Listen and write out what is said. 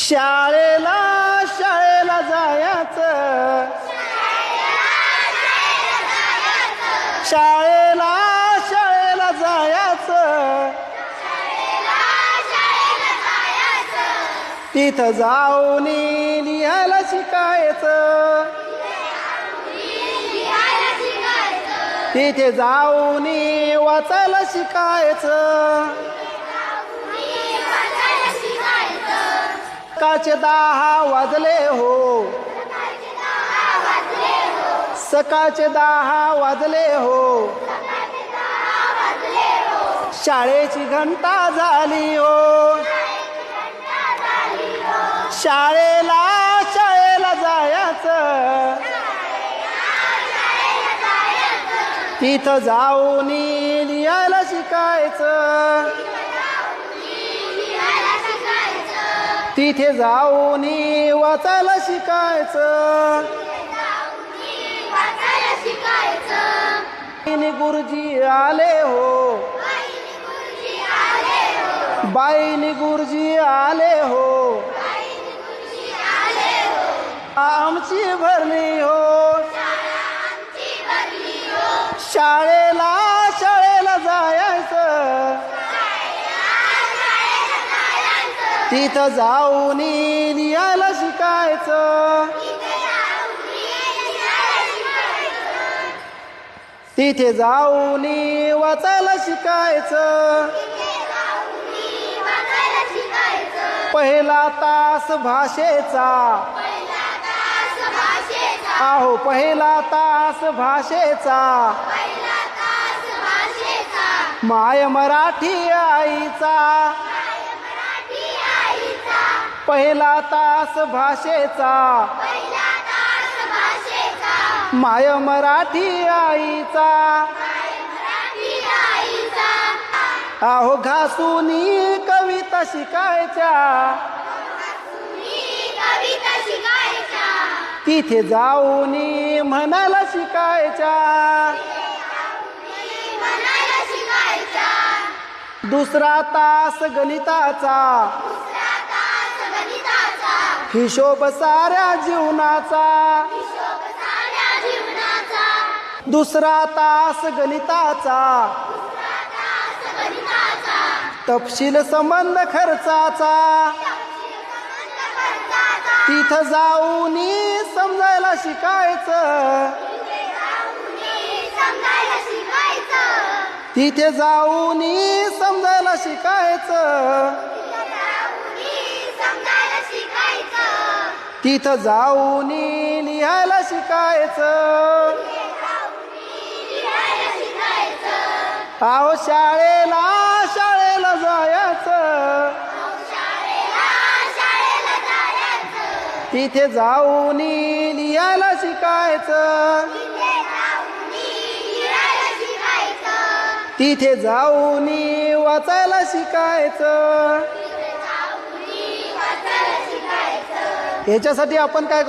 शाळेला शाळेला जायचं. शाळेला शाळेला जायचं. तिथं जाऊन लिहायला शिकायचं. तिथे जाऊन वाचायला शिकायचं. सकाळचे दहा वाजले हो. सकाळचे दहा वाजले हो. शाळेची घंटा झाली हो. शाळेला शाळेला जायचं. तिथं जाऊन लिहायला शिकायचं. तिथे जाऊन वाचायला शिकायचं. गुरुजी आले हो. बाईनी गुरुजी आले हो. आमची भरली हो. तिथं जाऊन लिहायला शिकायचं. तिथे जाऊन वाचायला शिकायचं. पहिला तास भाषेचा. आहो पहिला तास भाषेचा. माय मराठी आईचा. पहिला तास भाषेचा. माय मराठी आईचा. आहो घासूनी कविता शिकायच्या. तिथे जाऊन म्हणायला शिकायच्या. दुसरा तास गणिताचा. हिशोब साऱ्या जीवनाचा. दुसरा तास गणिताचा. तपशील संबंध खर्चाचा. तिथं जाऊन समजायला शिकायचं. तिथे जाऊन समजायला शिकायचं. तिथं जाऊन लिहायला शिकायचं. आहो शाळेला शाळेला जायचं. तिथे जाऊन लिहायला शिकायचं. तिथे जाऊन वाचायला शिकायचं. याच्यासाठी आपण काय करू?